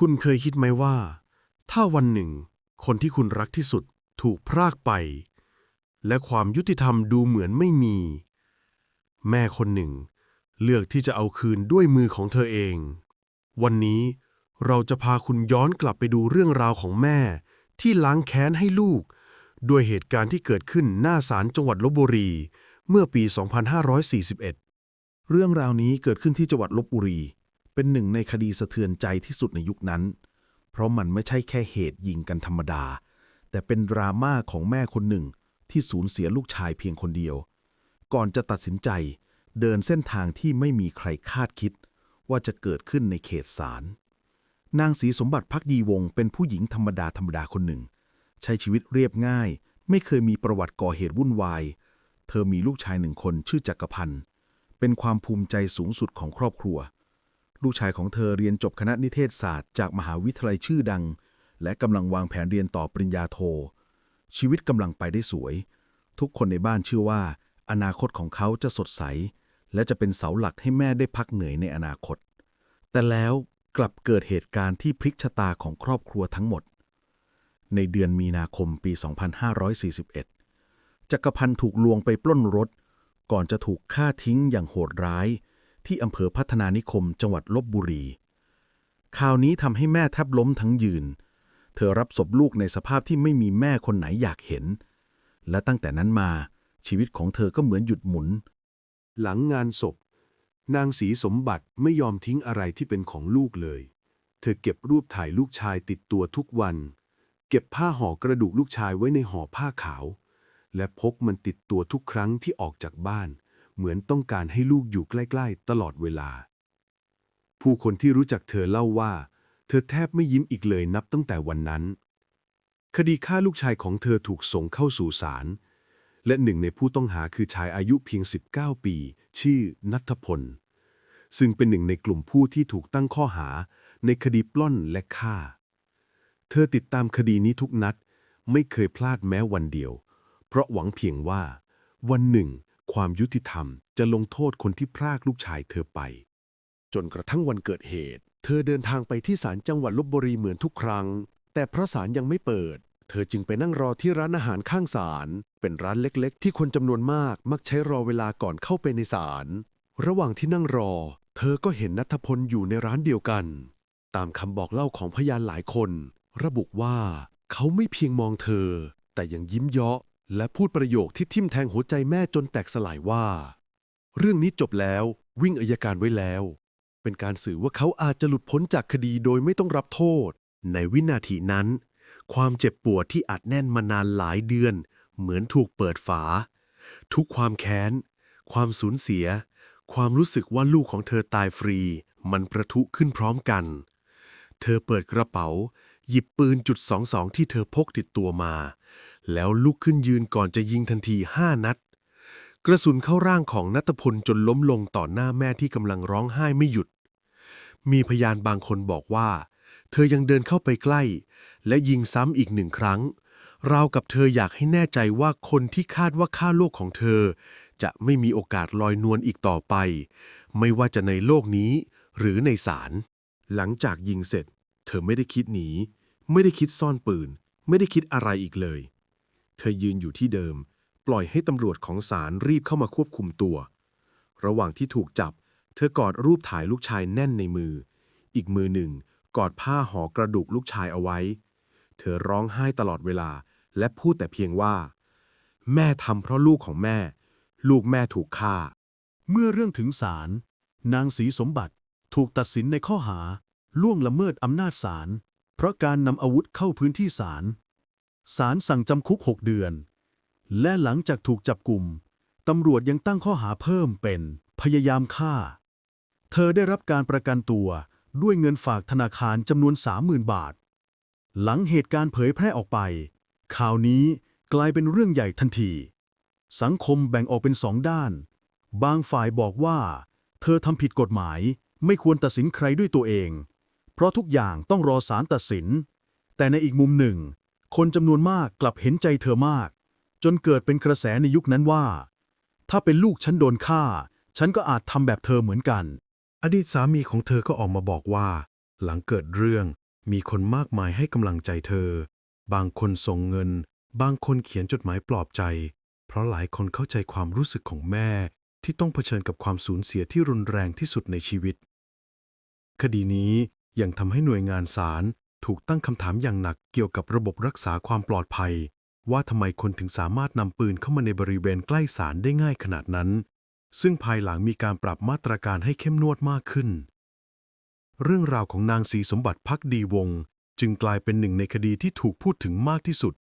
คุณเคยคิดไหมว่า ถ้าวันหนึ่ง คนที่คุณรักที่สุดถูกพรากไป และความยุติธรรมดูเหมือนไม่มี แม่คนหนึ่ง เลือกที่จะเอาคืนด้วยมือของเธอเอง วันนี้เราจะพาคุณย้อนกลับไปดูเรื่องราวของแม่ ที่ล้างแค้นให้ลูก ด้วยเหตุการณ์ที่เกิดขึ้นหน้าศาลจังหวัดลบบุรี เมื่อปี 2541 เรื่องราวนี้เกิดขึ้นที่จังหวัดลบบุรี เป็นหนึ่งในคดีสะเทือนใจที่สุดในยุคนั้น เพราะมันไม่ใช่แค่เหตุยิงกันธรรมดา แต่เป็นดราม่าของแม่คนหนึ่งที่สูญเสียลูกชายเพียงคนเดียว ก่อนจะตัดสินใจ เดินเส้นทางที่ไม่มีใครคาดคิด ว่าจะเกิดขึ้นในเขตศาลนางศรีสมบัติพักดีวงศ์เป็นผู้หญิงธรรมดาธรรมดาคนหนึ่ง ใช้ชีวิตเรียบง่าย ไม่เคยมีประวัติก่อเหตุวุ่นวาย เธอมีลูกชายหนึ่งคนชื่อจักรพันธ์เป็นความภูมิใจสูงสุดของครอบครัว ลูกชายของเธอเรียนจบคณะนิเทศศาสตร์จากมหาวิทยาลัยชื่อดัง และกำลังวางแผนเรียนต่อปริญญาโท ชีวิตกำลังไปได้สวย ทุกคนในบ้านเชื่อว่า อนาคตของเขาจะสดใส และจะเป็นเสาหลักให้แม่ได้พักเหนื่อยในอนาคต แต่แล้วกลับเกิดเหตุการณ์ที่พลิกชะตาของครอบครัวทั้งหมด ในเดือนมีนาคมปี 2541 จักรพันธ์ถูกลวงไปปล้นรถ ก่อนจะถูกฆ่าทิ้งอย่างโหดร้าย ที่อำเภอพัฒนานิคม จังหวัดลบบุรีข่าวนี้ทำให้แม่แทบล้มทั้งยืน เธอรับศพลูกในสภาพที่ไม่มีแม่คนไหนอยากเห็น และตั้งแต่นั้นมาชีวิตของเธอก็เหมือนหยุดหมุน หลังงานศพ นางศรีสมบัติไม่ยอมทิ้งอะไรที่เป็นของลูกเลย เธอเก็บรูปถ่ายลูกชายติดตัวทุกวัน เก็บผ้าห่อกระดูกลูกชายไว้ในห่อผ้าขาว และพกมันติดตัวทุกครั้งที่ออกจากบ้าน เหมือนต้องการให้ลูกอยู่ใกล้ๆ ตลอดเวลา ผู้คนที่รู้จักเธอเล่าว่า เธอแทบไม่ยิ้มอีกเลยนับตั้งแต่วันนั้น คดีฆ่าลูกชายของเธอถูกส่งเข้าสู่ศาลและหนึ่งในผู้ต้องหาคือชายอายุเพียง 19 ปี ชื่อนัทพล ซึ่งเป็นหนึ่งในกลุ่มผู้ที่ถูกตั้งข้อหาในคดีปล้นและฆ่า เธอติดตามคดีนี้ทุกนัด ไม่เคยพลาดแม้วันเดียว เพราะหวังเพียงว่า วันหนึ่ง ความยุติธรรมจะลงโทษคนที่พรากลูกชายเธอไป จนกระทั่งวันเกิดเหตุ เธอเดินทางไปที่ศาลจังหวัดลบบุรีเหมือนทุกครั้ง แต่เพราะศาลยังไม่เปิด เธอจึงไปนั่งรอที่ร้านอาหารข้างศาลเป็นร้านเล็กๆ ที่คนจำนวนมากมักใช้รอเวลาก่อนเข้าไปในศาลระหว่างที่นั่งรอ เธอก็เห็นนัทพลอยู่ในร้านเดียวกัน ตามคำบอกเล่าของพยานหลายคน ระบุว่า เขาไม่เพียงมองเธอ แต่ยังยิ้มเยาะ และพูดประโยคที่ทิ่มแทงหัวใจแม่จนแตกสลายว่า เรื่องนี้จบแล้ววิ่งอายการไว้แล้ว เป็นการสื่อว่าเขาอาจจะหลุดพ้นจากคดีโดยไม่ต้องรับโทษ ในวินาทีนั้น ความเจ็บปวดที่อัดแน่นมานานหลายเดือน เหมือนถูกเปิดฝา ทุกความแค้น ความสูญเสีย ความรู้สึกว่าลูกของเธอตายฟรี มันประทุขึ้นพร้อมกัน เธอเปิดกระเป๋า หยิบปืนจุดสองสองที่เธอพกติดตัวมา แล้วลุกขึ้นยืนก่อนจะยิงทันทีห้านัด กระสุนเข้าร่างของนัตพลจนล้มลงต่อหน้าแม่ที่กำลังร้องไห้ไม่หยุด มีพยานบางคนบอกว่า เธอยังเดินเข้าไปใกล้ และยิงซ้ำอีกหนึ่งครั้งราวกับเธออยากให้แน่ใจว่าคนที่คาดว่าฆ่าลูกของเธอ จะไม่มีโอกาสลอยนวลอีกต่อไป ไม่ว่าจะในโลกนี้หรือในศาล หลังจากยิงเสร็จ เธอไม่ได้คิดหนี ไม่ได้คิดซ่อนปืน ไม่ได้คิดอะไรอีกเลย เธอยืนอยู่ที่เดิม ปล่อยให้ตำรวจของศาลรีบเข้ามาควบคุมตัว ระหว่างที่ถูกจับ เธอกอดรูปถ่ายลูกชายแน่นในมือ อีกมือหนึ่ง กอดผ้าห่อกระดูกลูกชายเอาไว้ เธอร้องไห้ตลอดเวลา และพูดแต่เพียงว่า แม่ทำเพราะลูกของแม่ ลูกแม่ถูกฆ่า เมื่อเรื่องถึงศาลนางศรีสมบัติ ถูกตัดสินในข้อหา ล่วงละเมิดอำนาจศาล เพราะการนำอาวุธเข้าพื้นที่ศาล ศาลสั่งจำคุก 6 เดือน และหลังจากถูกจับกลุ่ม ตำรวจยังตั้งข้อหาเพิ่มเป็น พยายามฆ่า เธอได้รับการประกันตัวด้วยเงินฝากธนาคารจำนวน 30,000 บาท หลังเหตุการณ์เผยแพร่ออกไป ข่าวนี้กลายเป็นเรื่องใหญ่ทันที สังคมแบ่งออกเป็นสองด้าน บางฝ่ายบอกว่า เธอทำผิดกฎหมาย ไม่ควรตัดสินใครด้วยตัวเอง เพราะทุกอย่างต้องรอศาลตัดสิน แต่ในอีกมุมหนึ่ง คนจำนวนมากกลับเห็นใจเธอมาก จนเกิดเป็นกระแสในยุคนั้นว่า ถ้าเป็นลูกฉันโดนฆ่า ฉันก็อาจทำแบบเธอเหมือนกัน อดีตสามีของเธอก็ออกมาบอกว่า หลังเกิดเรื่องมีคนมากมายให้กำลังใจเธอ บางคนส่งเงิน บางคนเขียนจดหมายปลอบใจ เพราะหลายคนเข้าใจความรู้สึกของแม่ที่ต้องเผชิญกับความสูญเสียที่รุนแรงที่สุดในชีวิต คดีนี้ยังทำให้หน่วยงานศาลถูกตั้งคำถามอย่างหนักเกี่ยวกับระบบรักษาความปลอดภัย ว่าทำไมคนถึงสามารถนำปืนเข้ามาในบริเวณใกล้ศาลได้ง่ายขนาดนั้น ซึ่งภายหลังมีการปรับมาตรการให้เข้มงวดมากขึ้น เรื่องราวของนางศรีสมบัติพักดีวง จึงกลายเป็นหนึ่งในคดีที่ถูกพูดถึงมากที่สุด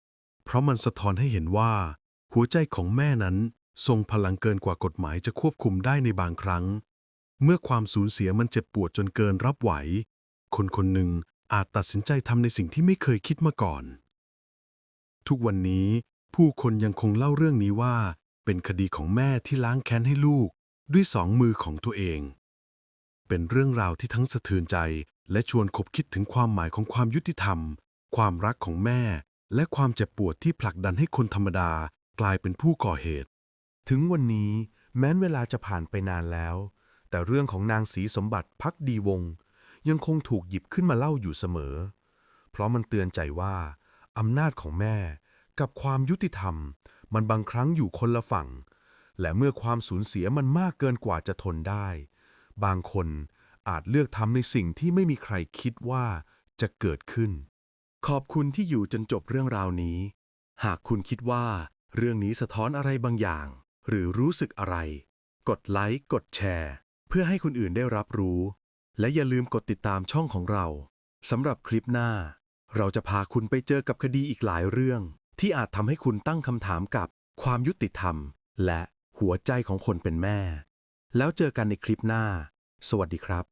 เพราะมันสะท้อนให้เห็นว่า หัวใจของแม่นั้นทรงพลังเกินกว่ากฎหมายจะควบคุมได้ในบางครั้ง เมื่อความสูญเสียมันเจ็บปวดจนเกินรับไหว คนคนหนึ่งอาจตัดสินใจทำในสิ่งที่ไม่เคยคิดมาก่อน ทุกวันนี้ ผู้คนยังคงเล่าเรื่องนี้ว่า เป็นคดีของแม่ที่ล้างแค้นให้ลูก ด้วยสองมือของตัวเอง เป็นเรื่องราวที่ทั้งสะเทือนใจ และชวนคบคิดถึงความหมายของความยุติธรรม ความรักของแม่ และความเจ็บปวดที่ผลักดันให้คนธรรมดากลายเป็นผู้ก่อเหตุ ถึงวันนี้แม้นเวลาจะผ่านไปนานแล้ว แต่เรื่องของนางศรีสมบัติพักดีวง ยังคงถูกหยิบขึ้นมาเล่าอยู่เสมอ เพราะมันเตือนใจว่าอำนาจของแม่กับความยุติธรรม มันบางครั้งอยู่คนละฝั่ง และเมื่อความสูญเสียมันมากเกินกว่าจะทนได้ บางคนอาจเลือกทำในสิ่งที่ไม่มีใครคิดว่าจะเกิดขึ้น ขอบคุณที่อยู่จนจบเรื่องราวนี้ หากคุณคิดว่า เรื่องนี้สะท้อนอะไรบางอย่าง หรือรู้สึกอะไร กดไลค์กดแชร์ พื่อให้คนอื่นได้รับรู้ และอย่าลืมกดติดตามช่องของเราสำหรับคลิปหน้า เราจะพาคุณไปเจอกับคดีอีกหลายเรื่อง ที่อาจทำให้คุณตั้งคำถามกับความยุติธรรม และหัวใจของคนเป็นแม่ แล้วเจอกันในคลิปหน้า สวัสดีครับ